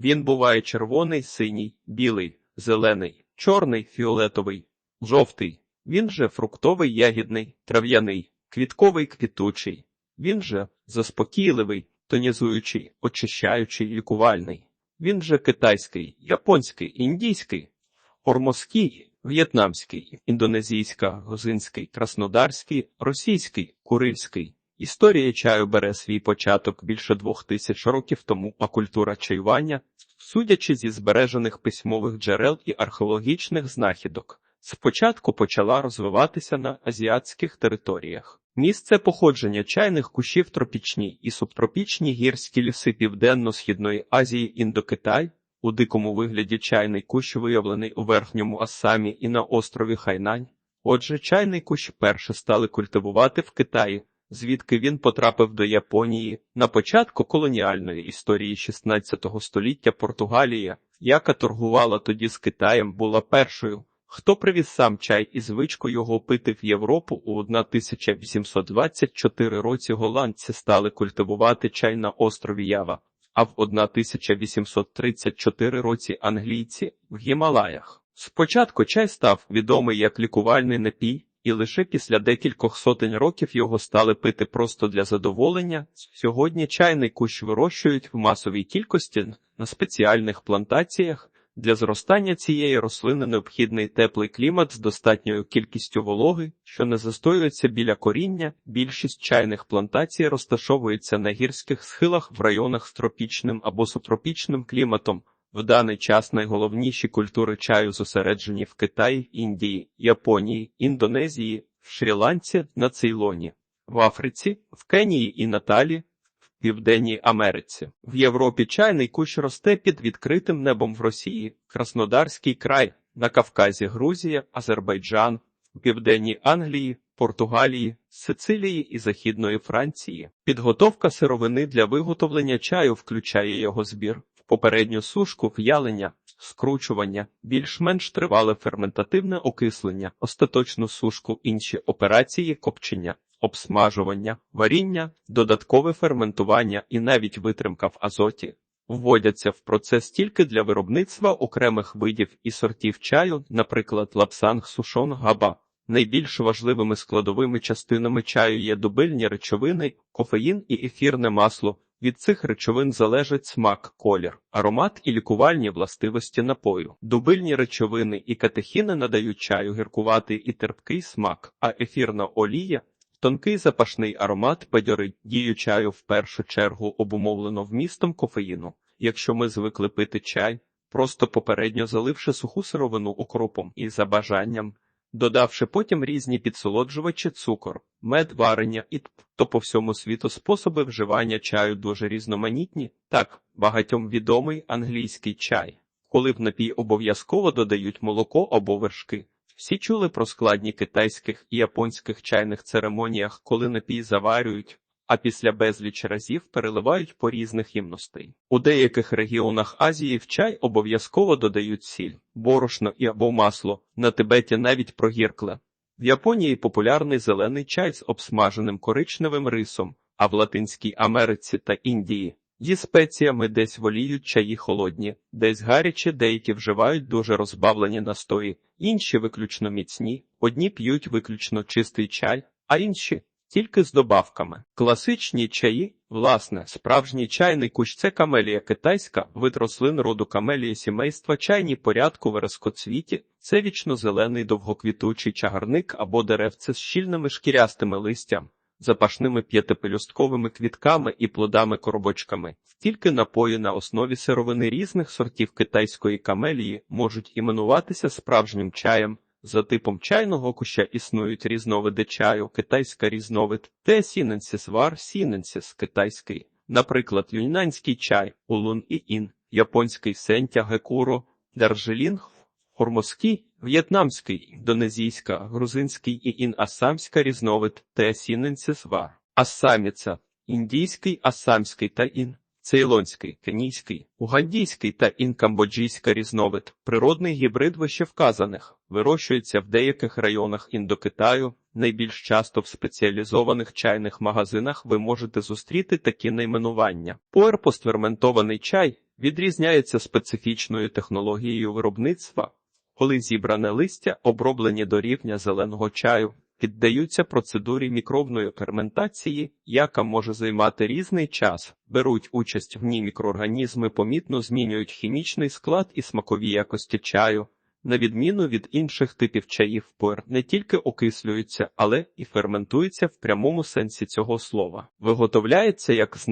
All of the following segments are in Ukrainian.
Він буває червоний, синій, білий, зелений, чорний, фіолетовий, жовтий. Він же фруктовий, ягідний, трав'яний, квітковий, квітучий. Він же заспокійливий, тонізуючий, очищаючий, лікувальний. Він же китайський, японський, індійський, ормоський, в'єтнамський, індонезійська, грузинський, краснодарський, російський, курильський. Історія чаю бере свій початок більше двох тисяч років тому, а культура чаювання, судячи зі збережених письмових джерел і археологічних знахідок, спочатку почала розвиватися на азіатських територіях. Місце походження чайних кущів тропічні і субтропічні гірські ліси Південно-Східної Азії, Індокитай, у дикому вигляді чайний кущ виявлений у верхньому Ассамі і на острові Хайнань. Отже, чайний кущ перше стали культивувати в Китаї, звідки він потрапив до Японії. На початку колоніальної історії 16 століття Португалія, яка торгувала тоді з Китаєм, була першою. Хто привіз сам чай і звичку його пити в Європу у 1824 році голландці стали культивувати чай на острові Ява, а в 1834 році англійці в Гімалаях. Спочатку чай став відомий як лікувальний напій, і лише після декількох сотень років його стали пити просто для задоволення. Сьогодні чайний кущ вирощують в масовій кількості на спеціальних плантаціях. Для зростання цієї рослини необхідний теплий клімат з достатньою кількістю вологи, що не застоюється біля коріння. Більшість чайних плантацій розташовується на гірських схилах в районах з тропічним або субтропічним кліматом. В даний час найголовніші культури чаю зосереджені в Китаї, Індії, Японії, Індонезії, Шрі-Ланці, на Цейлоні, в Африці, в Кенії і Наталі, в Південній Америці. В Європі чайний кущ росте під відкритим небом в Росії, Краснодарський край, на Кавказі, Грузія, Азербайджан, в Південній Англії, Португалії, Сицилії і Західної Франції. Підготовка сировини для виготовлення чаю включає його збір попередню сушку, в'ялення, скручування, більш-менш тривале ферментативне окислення, остаточну сушку, інші операції копчення, обсмажування, варіння, додаткове ферментування і навіть витримка в азоті. Вводяться в процес тільки для виробництва окремих видів і сортів чаю, наприклад, лапсанг сушон габа. Найбільш важливими складовими частинами чаю є дубильні речовини, кофеїн і ефірне масло. Від цих речовин залежить смак, колір, аромат і лікувальні властивості напою. Дубильні речовини і катехіни надають чаю гіркуватий і терпкий смак, а ефірна олія тонкий запашний аромат бадьорить дію чаю в першу чергу обумовлено вмістом кофеїну. Якщо ми звикли пити чай, просто попередньо заливши суху сировину окропом і за бажанням, додавши потім різні підсолоджувачі, цукор, мед, варення і то по всьому світу способи вживання чаю дуже різноманітні. Так, багатьом відомий англійський чай, коли в напій обов'язково додають молоко або вершки. Всі чули про складні китайських і японських чайних церемоніях, коли напій заварюють, а після безліч разів переливають по різних ємностей. У деяких регіонах Азії в чай обов'язково додають сіль, борошно і або масло, на Тибеті навіть прогіркле. В Японії популярний зелений чай з обсмаженим коричневим рисом, а в Латинській Америці та Індії зі спеціями десь воліють чаї холодні, десь гарячі, деякі вживають дуже розбавлені настої, інші виключно міцні, одні п'ють виключно чистий чай, а інші тільки з добавками. Класичні чаї, власне, справжній чайний кущ це камелія китайська, вид рослин роду камелії сімейства, чайні порядку в верескоцвіті, це вічно-зелений довгоквітучий чагарник або деревце з щільними шкірястими листям. Запашними п'ятипелюстковими квітками і плодами-коробочками. Тільки напої на основі сировини різних сортів китайської камелії можуть іменуватися справжнім чаєм. За типом чайного куща існують різновиди чаю, китайська різновид, те сіненсіс вар сіненсіс китайський, наприклад, юньнанський чай, улун і ін, японський сентя гекуро, держелінг, хормоський, в'єтнамський, індонезійська, грузинський і ін-асамська різновид, те сіненсіс вар, асаміця, індійський, асамський та ін. Цейлонський, кенійський, угандійський та інкамбоджійська різновид, природний гібрид вищевказаних, вирощується в деяких районах Індокитаю. Найбільш часто в спеціалізованих чайних магазинах ви можете зустріти такі найменування. Пуерпостферментований чай відрізняється специфічною технологією виробництва, коли зібране листя, оброблені до рівня зеленого чаю, піддаються процедурі мікробної ферментації, яка може займати різний час, беруть участь в ній мікроорганізми, помітно змінюють хімічний склад і смакові якості чаю. На відміну від інших типів чаїв, пуер не тільки окислюється, але і ферментується в прямому сенсі цього слова. Виготовляється як з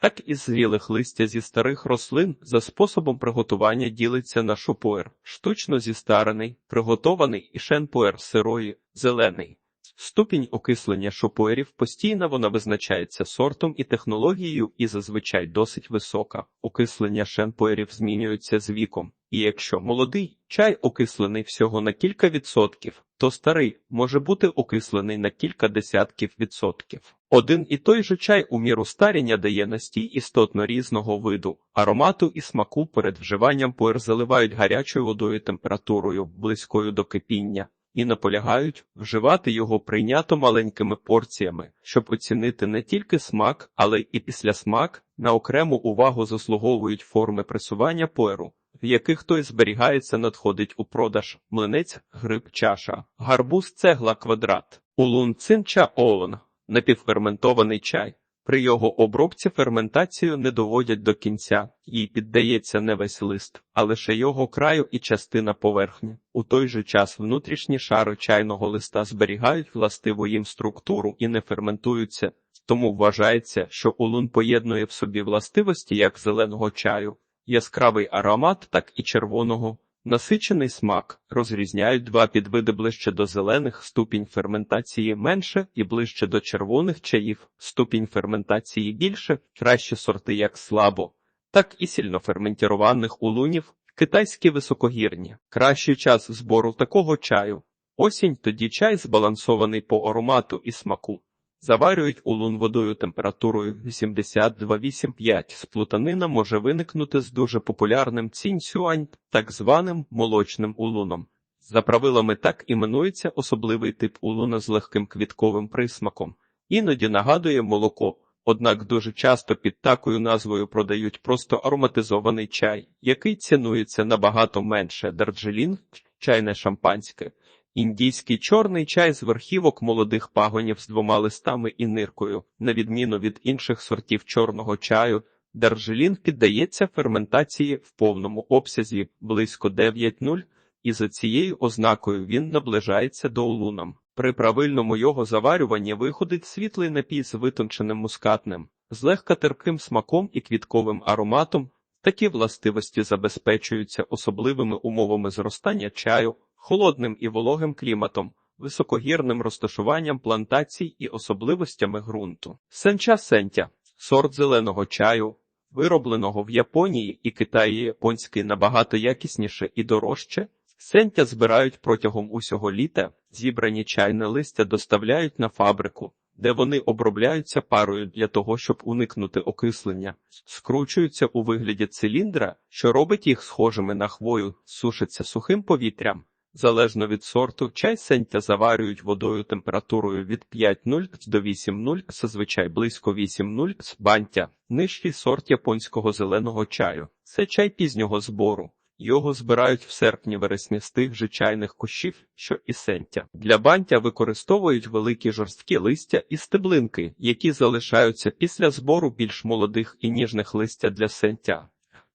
так і зрілих листя зі старих рослин за способом приготування ділиться на шупуер, штучно зістарений, приготований і шенпуер сирої, зелений. Ступінь окислення шопуерів постійно вона визначається сортом і технологією і зазвичай досить висока. Окислення шенпуерів змінюється з віком, і якщо молодий чай окислений всього на кілька відсотків, то старий може бути окислений на кілька десятків відсотків. Один і той же чай у міру старіння дає настій істотно різного виду, аромату і смаку перед вживанням пуер заливають гарячою водою температурою, близькою до кипіння і наполягають вживати його прийнято маленькими порціями, щоб оцінити не тільки смак, але й післясмак. На окрему увагу заслуговують форми пресування пуеру, в яких той зберігається, надходить у продаж. Млинець, гриб, чаша, гарбуз, цегла, квадрат, улун, цинча, олон, напівферментований чай. При його обробці ферментацію не доводять до кінця, їй піддається не весь лист, а лише його краю і частина поверхні. У той же час внутрішні шари чайного листа зберігають властиву їм структуру і не ферментуються, тому вважається, що улун поєднує в собі властивості як зеленого чаю, яскравий аромат, так і червоного. Насичений смак розрізняють два підвиди ближче до зелених, ступінь ферментації менше і ближче до червоних чаїв, ступінь ферментації більше, кращі сорти як слабо, так і сильноферментірованих улунів, китайські високогірні. Кращий час збору такого чаю. Осінь тоді чай збалансований по аромату і смаку. Заварюють улун водою температурою 82,85. Сплутанина може виникнути з дуже популярним цінь-сюань, так званим молочним улуном. За правилами так іменується особливий тип улуна з легким квітковим присмаком. Іноді нагадує молоко, однак дуже часто під такою назвою продають просто ароматизований чай, який цінується набагато менше дарджелін, чайне шампанське. Індійський чорний чай з верхівок молодих пагонів з двома листами і ниркою, на відміну від інших сортів чорного чаю, Дарджилін піддається ферментації в повному обсязі близько 9,0, і за цією ознакою він наближається до улуном. При правильному його заварюванні виходить світлий напій з витонченим мускатним, легка терпким смаком і квітковим ароматом. Такі властивості забезпечуються особливими умовами зростання чаю холодним і вологим кліматом, високогірним розташуванням плантацій і особливостями ґрунту. Сенча сентя сорт зеленого чаю, виробленого в Японії і Китаї японський набагато якісніше і дорожче. Сентя збирають протягом усього літа, зібрані чайне листя доставляють на фабрику, де вони обробляються парою для того, щоб уникнути окислення, скручуються у вигляді циліндра, що робить їх схожими на хвою, сушиться сухим повітрям. Залежно від сорту, чай сентя заварюють водою температурою від 5,0 до 8,0, зазвичай близько 8,0 з бантя, нижчий сорт японського зеленого чаю. Це чай пізнього збору. Його збирають в серпні вересні з тих же чайних кущів, що і сентя. Для бантя використовують великі жорсткі листя і стеблинки, які залишаються після збору більш молодих і ніжних листя для сентя.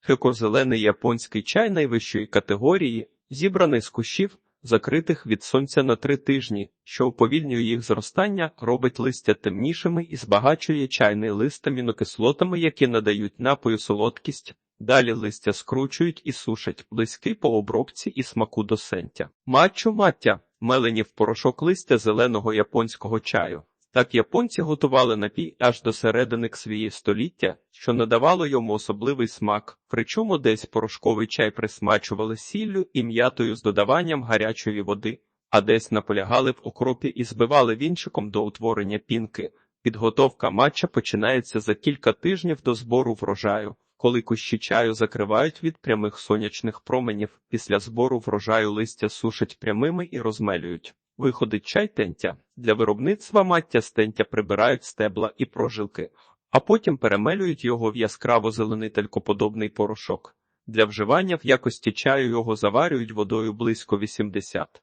Хекозелений японський чай найвищої категорії зібраний з кущів, закритих від сонця на три тижні, що уповільнює їх зростання, робить листя темнішими і збагачує чайний лист амінокислотами, які надають напою солодкість. Далі листя скручують і сушать, близький по обробці і смаку до сентя. Матчу маття мелені в порошок листя зеленого японського чаю. Так японці готували напій аж до середини свої століття, що надавало йому особливий смак, причому десь порошковий чай присмачували сіллю і м'ятою з додаванням гарячої води, а десь наполягали в окропі і збивали вінчиком до утворення пінки. Підготовка матча починається за кілька тижнів до збору врожаю, коли кущі чаю закривають від прямих сонячних променів. Після збору врожаю листя сушать прямими і розмелюють. Виходить чай тентя. Для виробництва маття з тентя прибирають стебла і прожилки, а потім перемелюють його в яскраво зелений талькоподобний порошок. Для вживання в якості чаю його заварюють водою близько 80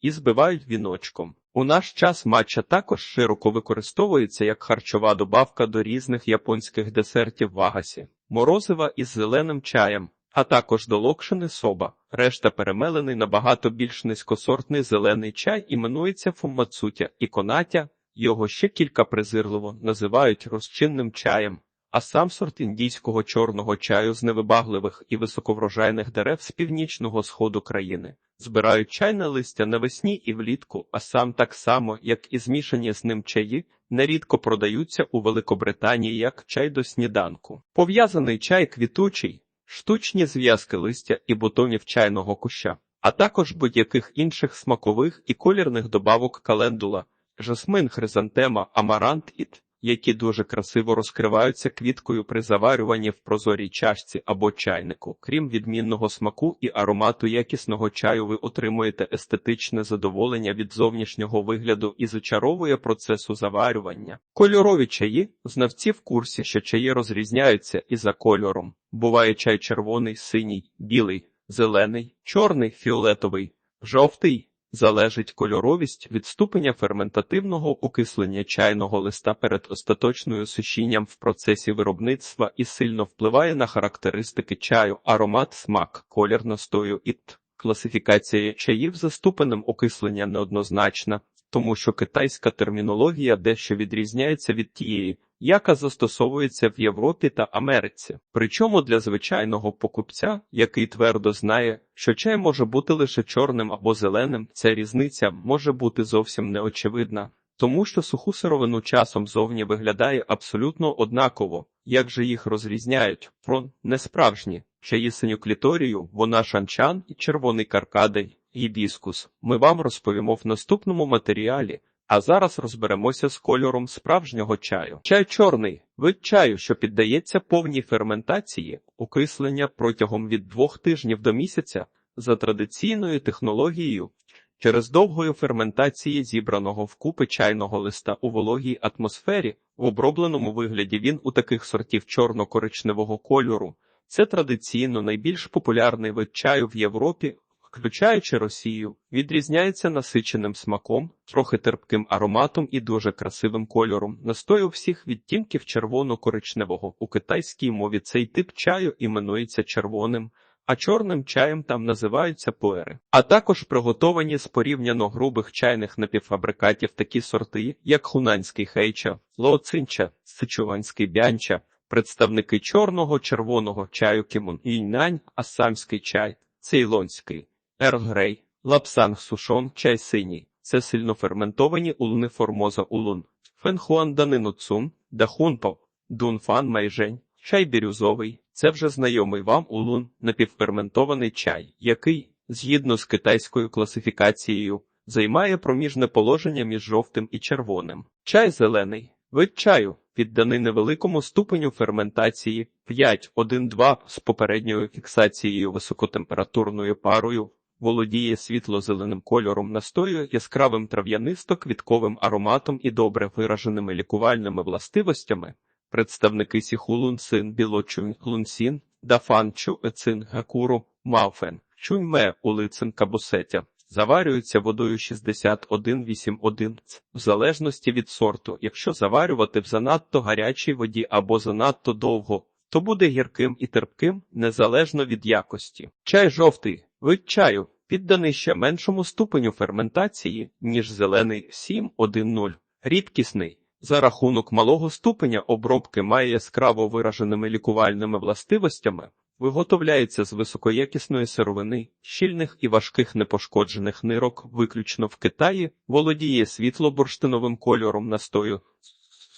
і збивають віночком. У наш час матча також широко використовується як харчова добавка до різних японських десертів в агасі, морозива із зеленим чаєм, а також до локшини соба. Решта перемелений набагато більш низькосортний зелений чай іменується фумацутя і конатя, його ще кілька презирливо називають розчинним чаєм. А сам сорт індійського чорного чаю з невибагливих і високоврожайних дерев з північного сходу країни збирають чайне листя навесні і влітку, а сам так само, як і змішані з ним чаї, нерідко продаються у Великобританії як чай до сніданку. Пов'язаний чай квітучий, штучні зв'язки листя і бутонів чайного куща, а також будь-яких інших смакових і колірних добавок календула, жасмин, хризантема, амарант і т які дуже красиво розкриваються квіткою при заварюванні в прозорій чашці або чайнику. Крім відмінного смаку і аромату якісного чаю, ви отримуєте естетичне задоволення від зовнішнього вигляду і зачаровує процесу заварювання. Кольорові чаї знавці в курсі, що чаї розрізняються і за кольором. Буває чай червоний, синій, білий, зелений, чорний, фіолетовий, жовтий. Залежить кольоровість від ступеня ферментативного окислення чайного листа перед остаточною сушінням в процесі виробництва і сильно впливає на характеристики чаю, аромат, смак, колір настою і т. Класифікація чаїв за ступенем окислення неоднозначна, тому що китайська термінологія дещо відрізняється від тієї, яка застосовується в Європі та Америці. Причому для звичайного покупця, який твердо знає, що чай може бути лише чорним або зеленим, ця різниця може бути зовсім неочевидна, тому що суху сировину часом зовні виглядає абсолютно однаково, як же їх розрізняють, про несправжні чаї синюкліторію, вона шанчан і червоний каркадий. Гібіскус ми вам розповімо в наступному матеріалі. А зараз розберемося з кольором справжнього чаю. Чай чорний вид чаю, що піддається повній ферментації, окислення протягом від двох тижнів до місяця за традиційною технологією. Через довгою ферментації зібраного вкупи чайного листа у вологій атмосфері, в обробленому вигляді він у таких сортів чорно-коричневого кольору. Це традиційно найбільш популярний вид чаю в Європі, включаючи Росію, відрізняється насиченим смаком, трохи терпким ароматом і дуже красивим кольором. Настою всіх відтінків червоно-коричневого. У китайській мові цей тип чаю іменується червоним, а чорним чаєм там називаються пуери. А також приготовані з порівняно грубих чайних напівфабрикатів такі сорти, як хунанський хейча, лоцинча, сичуванський бянча, представники чорного червоного чаю кімун, іннань, асамський чай, цейлонський. Ергрей, лапсанг сушон, чай синій. Це сильно ферментовані улуни формоза улун. Фенхуан данину цун, дахунпо, дунфан майжень, чай бірюзовий. Це вже знайомий вам улун, напівферментований чай, який, згідно з китайською класифікацією, займає проміжне положення між жовтим і червоним. Чай зелений. Вид чаю, підданий невеликому ступеню ферментації 5-1-2 з попередньою фіксацією високотемпературною парою, володіє світло-зеленим кольором настою, яскравим трав'янисто-квітковим ароматом і добре вираженими лікувальними властивостями. Представники сіхулун син білочунь лунсін, дафан чу ецин гакуру, мауфен, чуньме улицин кабусетя. Заварюються водою 6181 ц в залежності від сорту. Якщо заварювати в занадто гарячій воді або занадто довго, то буде гірким і терпким незалежно від якості. Чай жовтий вид чаю підданий ще меншому ступеню ферментації, ніж зелений 710. Рідкісний. За рахунок малого ступеня обробки має яскраво вираженими лікувальними властивостями, виготовляється з високоякісної сировини, щільних і важких непошкоджених нирок, виключно в Китаї, володіє світло-бурштиновим кольором настою,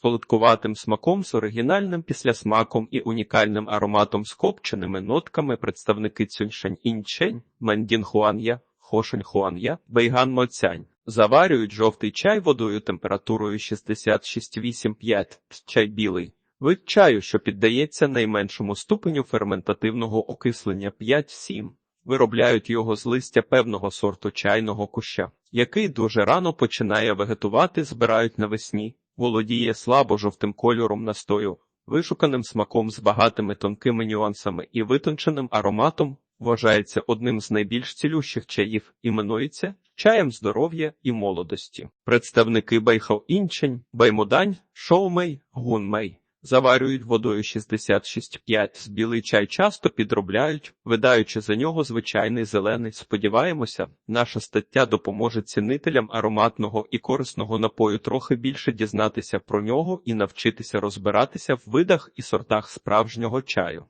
солодкуватим смаком з оригінальним післясмаком і унікальним ароматом з копченими нотками представники Цюньшань Інчень, Мандінхуан'я, Хошеньхуан'я, Бейган Моцянь. Заварюють жовтий чай водою температурою 66,85, чай білий. Вид чаю, що піддається найменшому ступеню ферментативного окислення 5-7. Виробляють його з листя певного сорту чайного куща, який дуже рано починає вегетувати, збирають навесні, володіє слабо жовтим кольором настою, вишуканим смаком з багатими тонкими нюансами і витонченим ароматом, вважається одним з найбільш цілющих чаїв, іменується чаєм здоров'я і молодості. Представники Байхао-Інчень, Баймудань, Шоумей, Гунмей заварюють водою 66,5. Білий чай часто підробляють, видаючи за нього звичайний зелений. Сподіваємося, наша стаття допоможе цінителям ароматного і корисного напою трохи більше дізнатися про нього і навчитися розбиратися в видах і сортах справжнього чаю.